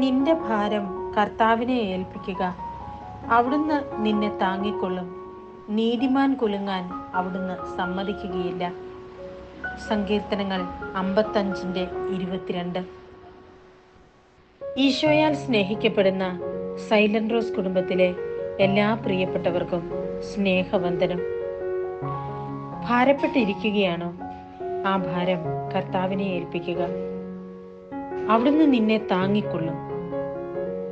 നിന്റെ ഭാരം കർത്താവിനെ ഏൽപ്പിക്കുക. അവിടുന്ന് നിന്നെ താങ്ങിക്കൊള്ളും. നീതിമാൻ കുലുങ്ങാൻ അവിടുന്ന് സമ്മതിക്കുകയില്ല. സങ്കീർത്തനങ്ങൾ അമ്പത്തഞ്ചിന്റെ ഇരുപത്തിരണ്ട്. ഈശോയാൽ സ്നേഹിക്കപ്പെടുന്ന സൈലന്റ് റോസ് കുടുംബത്തിലെ എല്ലാ പ്രിയപ്പെട്ടവർക്കും സ്നേഹവന്ദനം. ഭാരപ്പെട്ടിരിക്കുകയാണോ? ആ ഭാരം കർത്താവിനെ ഏൽപ്പിക്കുക. അവിടുന്ന് നിന്നെ താങ്ങിക്കൊള്ളും.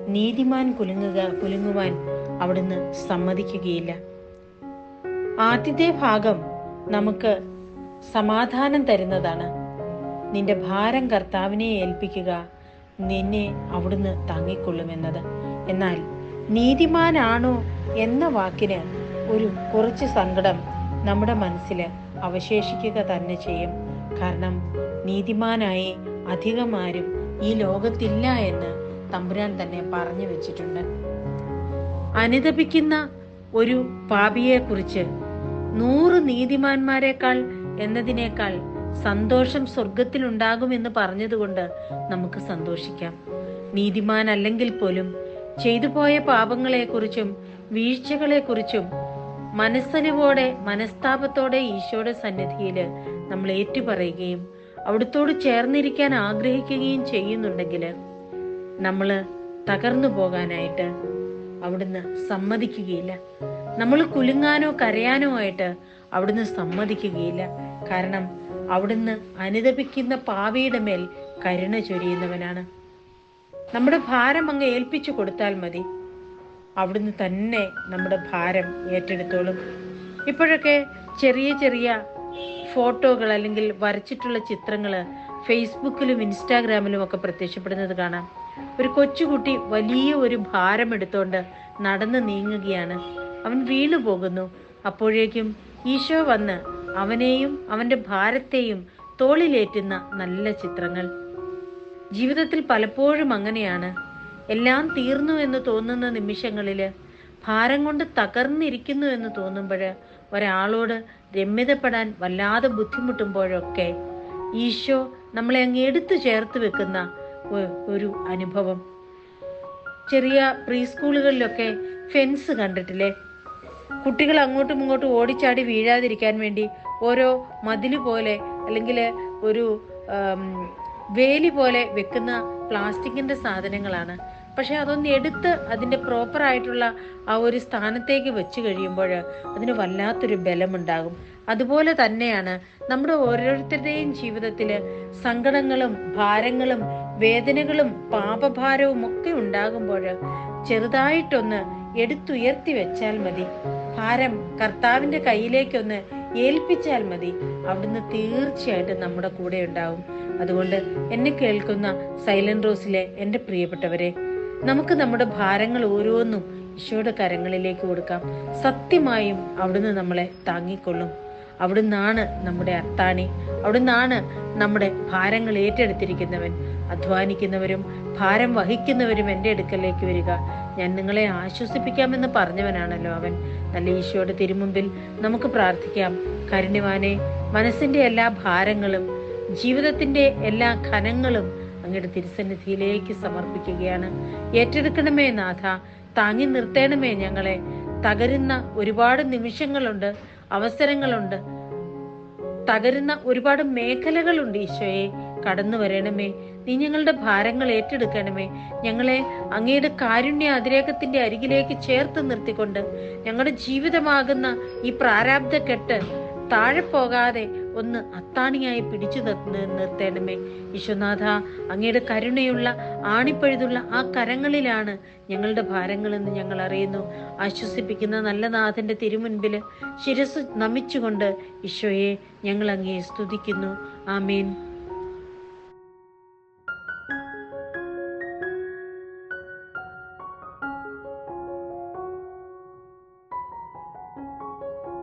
നീതിമാൻ കുലുങ്ങുക കുലുങ്ങുവാൻ അവിടുന്ന് സമ്മതിക്കുകയില്ല. ആദ്യത്തെ ഭാഗം നമുക്ക് സമാധാനം തരുന്നതാണ്. നിന്റെ ഭാരം കർത്താവിനെ ഏൽപ്പിക്കുക നിന്നെ അവിടുന്ന് താങ്ങിക്കൊള്ളുമെന്നത്. എന്നാൽ നീതിമാനാണോ എന്ന വാക്കിന് ഒരു കുറച്ച് സങ്കടം നമ്മുടെ മനസ്സിൽ അവശേഷിക്കുക തന്നെ ചെയ്യും. കാരണം നീതിമാനായി അധികമാരും ഈ ലോകത്തില്ല എന്ന് തമ്പുരാൻ തന്നെ പറഞ്ഞു വെച്ചിട്ടുണ്ട്. അനുതപിക്കുന്ന ഒരു പാപിയെക്കുറിച്ച് നൂറ് നീതിമാന്മാരെക്കാൾ എന്നതിനേക്കാൾ സന്തോഷം സ്വർഗത്തിലുണ്ടാകുമെന്ന് പറഞ്ഞതുകൊണ്ട് നമുക്ക് സന്തോഷിക്കാം. നീതിമാൻ അല്ലെങ്കിൽ പോലും ചെയ്തു പോയ പാപങ്ങളെക്കുറിച്ചും വീഴ്ചകളെക്കുറിച്ചും മനസ്സലിവോടെ മനസ്താപത്തോടെ ഈശോയുടെ സന്നിധിയിൽ നമ്മൾ ഏറ്റുപറയുകയും അവിടുത്തോട് ചേർന്നിരിക്കാൻ ആഗ്രഹിക്കുകയും ചെയ്യുന്നുണ്ടെങ്കിൽ നമ്മൾ തകർന്നു പോകാനായിട്ട് അവിടുന്ന് സമ്മതിക്കുകയില്ല. നമ്മൾ കുലുങ്ങാനോ കരയാനോ ആയിട്ട് അവിടുന്ന് സമ്മതിക്കുകയില്ല. കാരണം അവിടുന്ന് അനുദപിക്കുന്ന പാവിയുടെ മേൽ കരുണ ചൊരിയുന്നവനാണ്. നമ്മുടെ ഭാരം അങ്ങ് ഏൽപ്പിച്ചു കൊടുത്താൽ മതി. അവിടുന്ന് തന്നെ നമ്മുടെ ഭാരം ഏറ്റെടുത്തോളും. ഇപ്പോഴൊക്കെ ചെറിയ ചെറിയ ഫോട്ടോകൾ അല്ലെങ്കിൽ വരച്ചിട്ടുള്ള ചിത്രങ്ങൾ ഫേസ്ബുക്കിലും ഇൻസ്റ്റാഗ്രാമിലും ഒക്കെ പ്രത്യക്ഷപ്പെടുന്നത് കാണാം. ഒരു കൊച്ചുകുട്ടി വലിയ ഒരു ഭാരം എടുത്തോണ്ട് നടന്നു നീങ്ങുകയാണ്. അവൻ വീണു പോകുന്നു. അപ്പോഴേക്കും ഈശോ വന്ന് അവനെയും അവന്റെ ഭാരത്തെയും തോളിലേറ്റുന്ന നല്ല ചിത്രങ്ങൾ. ജീവിതത്തിൽ പലപ്പോഴും അങ്ങനെയാണ്. എല്ലാം തീർന്നു എന്ന് തോന്നുന്ന നിമിഷങ്ങളിൽ ഭാരം കൊണ്ട് തകർന്നിരിക്കുന്നു എന്ന് തോന്നുമ്പോൾ ഒരാളോട് രമ്യതപ്പെടാൻ വല്ലാതെ ബുദ്ധിമുട്ടുമ്പോഴൊക്കെ ഈശോ നമ്മളെ അങ്ങ് എടുത്തു ചേർത്ത് വെക്കുന്ന ഒരു അനുഭവം. ചെറിയ പ്രീ സ്കൂളുകളിലൊക്കെ ഫെൻസ് കണ്ടിട്ടില്ലേ? കുട്ടികൾ അങ്ങോട്ടും ഇങ്ങോട്ടും ഓടിച്ചാടി വീഴാതിരിക്കാൻ വേണ്ടി ഓരോ മതിൽ പോലെ അല്ലെങ്കിൽ ഒരു വേലി പോലെ വെക്കുന്ന പ്ലാസ്റ്റിക്കിന്റെ സാധനങ്ങളാണ്. പക്ഷെ അതൊന്ന് എടുത്ത് അതിന്റെ പ്രോപ്പറായിട്ടുള്ള ആ ഒരു സ്ഥാനത്തേക്ക് വെച്ച് കഴിയുമ്പോൾ അതിന് വല്ലാത്തൊരു ബലമുണ്ടാകും. അതുപോലെ തന്നെയാണ് നമ്മുടെ ഓരോരുത്തരുടെയും ജീവിതത്തിൽ സങ്കടങ്ങളും ഭാരങ്ങളും വേദനകളും പാപഭാരവും ഒക്കെ ഉണ്ടാകുമ്പോൾ ചെറുതായിട്ടൊന്ന് എടുത്തുയർത്തി വെച്ചാൽ മതി. ഭാരം കർത്താവിന്റെ കയ്യിലേക്കൊന്ന് ഏൽപ്പിച്ചാൽ മതി. അവിടുന്ന് തീർച്ചയായിട്ടും നമ്മുടെ കൂടെ ഉണ്ടാവും. അതുകൊണ്ട് എന്നെ കേൾക്കുന്ന സൈലന്റ് റോസിലെ എന്റെ പ്രിയപ്പെട്ടവരെ നമുക്ക് നമ്മുടെ ഭാരങ്ങൾ ഓരോന്നും ഈശോയുടെ കരങ്ങളിലേക്ക് കൊടുക്കാം. സത്യമായും അവിടുന്ന് നമ്മളെ താങ്ങിക്കൊള്ളും. അവിടുന്നാണ് നമ്മുടെ അത്താണി. അവിടുന്നാണ് നമ്മുടെ ഭാരങ്ങൾ ഏറ്റെടുത്തിരിക്കുന്നവൻ. അധ്വാനിക്കുന്നവരും ഭാരം വഹിക്കുന്നവരും എന്റെ അടുക്കലേക്ക് വരിക. ഞാൻ നിങ്ങളെ ആശ്വസിപ്പിക്കാമെന്ന് പറഞ്ഞവനാണല്ലോ അവൻ. നല്ല ഈശോയുടെ തിരുമുമ്പിൽ നമുക്ക് പ്രാർത്ഥിക്കാം. കരുണിവാനെ മനസ്സിന്റെ എല്ലാ ഭാരങ്ങളും ജീവിതത്തിന്റെ എല്ലാ ഖനങ്ങളും അങ്ങയുടെ തിരുസന്നിധിയിലേക്ക് സമർപ്പിക്കുകയാണ്. ഏറ്റെടുക്കണമേ നാഥ താങ്ങി നിർത്തേണമേ ഞങ്ങളെ. തകരുന്ന ഒരുപാട് നിമിഷങ്ങളുണ്ട് അവസരങ്ങളുണ്ട്. തകരുന്ന ഒരുപാട് മേഖലകളുണ്ട് ഈശോയെ. കടന്നു വരണമേ നീ ഞങ്ങളുടെ ഭാരങ്ങൾ ഏറ്റെടുക്കണമേ. ഞങ്ങളെ അങ്ങയുടെ കാരുണ്യ അതിരേകത്തിന്റെ അരികിലേക്ക് ചേർത്ത് നിർത്തിക്കൊണ്ട് ഞങ്ങളുടെ ജീവിതമാകുന്ന ഈ പ്രാരാബ്ധ കെട്ട് താഴെ പോകാതെ ഒന്ന് അത്താണിയായി പിടിച്ചു നിർത്തേണമേ. ഈശ്വനാഥ അങ്ങയുടെ കരുണയുള്ള ആണിപ്പഴുതുള്ള ആ കരങ്ങളിലാണ് ഞങ്ങളുടെ ഭാരങ്ങളെന്ന് ഞങ്ങൾ അറിയുന്നു. ആശ്വസിപ്പിക്കുന്ന നല്ല നാഥന്റെ തിരുമുൻപിൽ ശിരസ് നമിച്ചുകൊണ്ട് ഈശോയെ ഞങ്ങൾ അങ്ങയെ സ്തുതിക്കുന്നു. ആമേൻ.